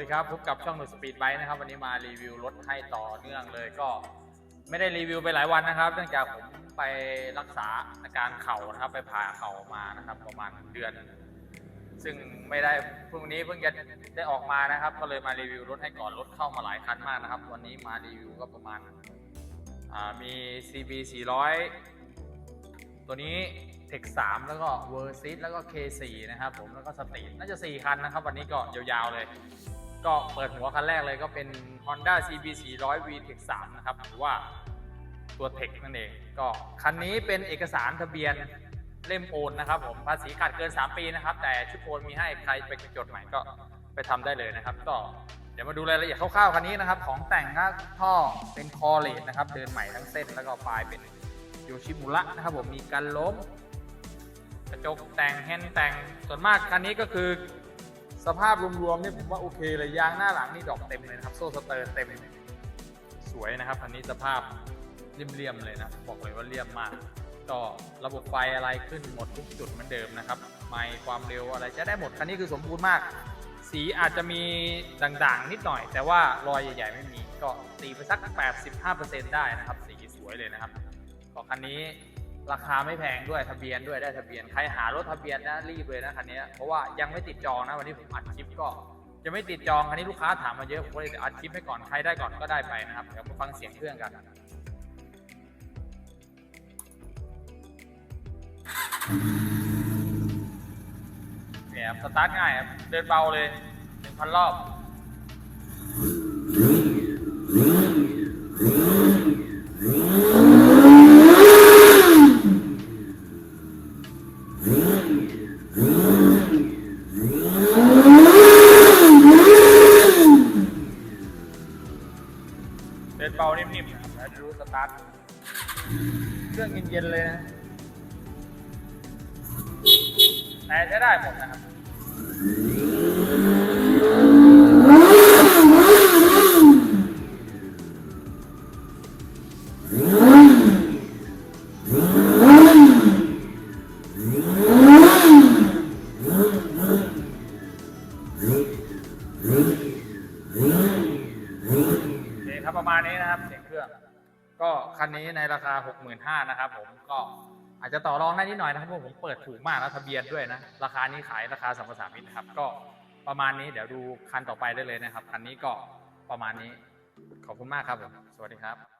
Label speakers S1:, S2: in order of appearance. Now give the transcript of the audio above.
S1: ดีครับ พบกับช่องหนุสปีดไบค์นะครับ วันนี้มารีวิวรถให้ต่อเนื่องเลยก็ ไม่ได้รีวิวไปหลายวันนะครับเนื่องจากผมไปรักษาอาการเข่านะครับ ไปผ่าเข่ามานะครับ ประมาณเดือน ซึ่งไม่ได้พรุ่งนี้เพิ่งจะได้ออกมานะครับ ก็เลยมารีวิวรถให้ก่อนรถเข้ามาหลายคันมากนะครับ วันนี้มารีวิวก็ประมาณมี CB 400 ตัวนี้ เทค3แล้วก็เวอร์ซิแล้วก็ K4 นะครับผมแล้วก็สตรีทน่าจะ 4 คันนะครับ วันนี้ก็ยาวๆเลย ก็เปิดหัวคันแรกเลยก็เป็น Honda CB 400 V Tech 3นะครับหรือว่าตัว Tech นั่นเอง ก็คันนี้เป็นเอกสารทะเบียนเล่มโอนนะครับผมภาษีขาดเกิน 3 ปีนะครับ แต่ชุดโอนมีให้ใครไปจดใหม่ก็ไปทำได้เลยนะครับ ก็เดี๋ยวมาดูรายละเอียดคร่าวๆคันนี้นะครับ ของแต่งนะท่อเป็นคอเลดนะครับ เดินใหม่ทั้งเส้นแล้วก็ปลายเป็นโยชิมุระนะครับผมมีกันล้ม กระจกแต่งแฮนด์แต่งส่วนมากคันนี้ก็คือ สภาพรวมๆนี่ผมว่าโอเคเลยยางหน้าหลังนี่ดอกเต็มเลยนะครับ โซ่สเตอร์เต็มสวยนะครับคันนี้สภาพเรียมๆเลยนะบอกเลยว่าเรียมมาก ก็ระบบไฟอะไรขึ้นหมดทุกจุดเหมือนเดิมนะครับไมค์ความเร็วอะไรจะได้หมดคันนี้คือสมบูรณ์มาก สีอาจจะมีด่างๆนิดหน่อย แต่ว่ารอยใหญ่ๆไม่มีก็ตีไปสัก 85%ได้นะครับ สีสวยเลยนะครับก็คันนี้ ราคาไม่แพงด้วยทะเบียนด้วยได้ทะเบียนใครหารถทะเบียนนะรีบเลยนะคันนี้เพราะว่ายังไม่ติดจองนะวันนี้ผมอัดคลิปก็จะไม่ติดจองคันนี้ลูกค้าถามมาเยอะผมก็เลยอัดคลิปให้ก่อนใครได้ก่อนก็ได้ไปนะครับเดี๋ยวมาฟังเสียงเครื่องกันเนี่ยครับสตาร์ทง่ายครับเดินเบาเลยหนึ่งพันรอบานิ่มๆนะแล้วดูสตาร์ทเครื่องเย็นๆเลยนะแต่ใช้ได้หมดนะครับโอ เคครับประมาณนี้นะครับเสียงเครื่อง ก็คันนี้ในราคา 65,000นะครับผมก็อาจจะต่อรองได้นิดหน่อยนะครับเพราะผมเปิดถูกมากแล้วทะเบียนด้วยนะราคานี้ขายราคาสัมปทานมิตรนะครับ ก็ประมาณนี้เดี๋ยวดูคันต่อไปได้เลยนะครับคันนี้ก็ประมาณนี้ขอบคุณมากครับผมสวัสดีครับ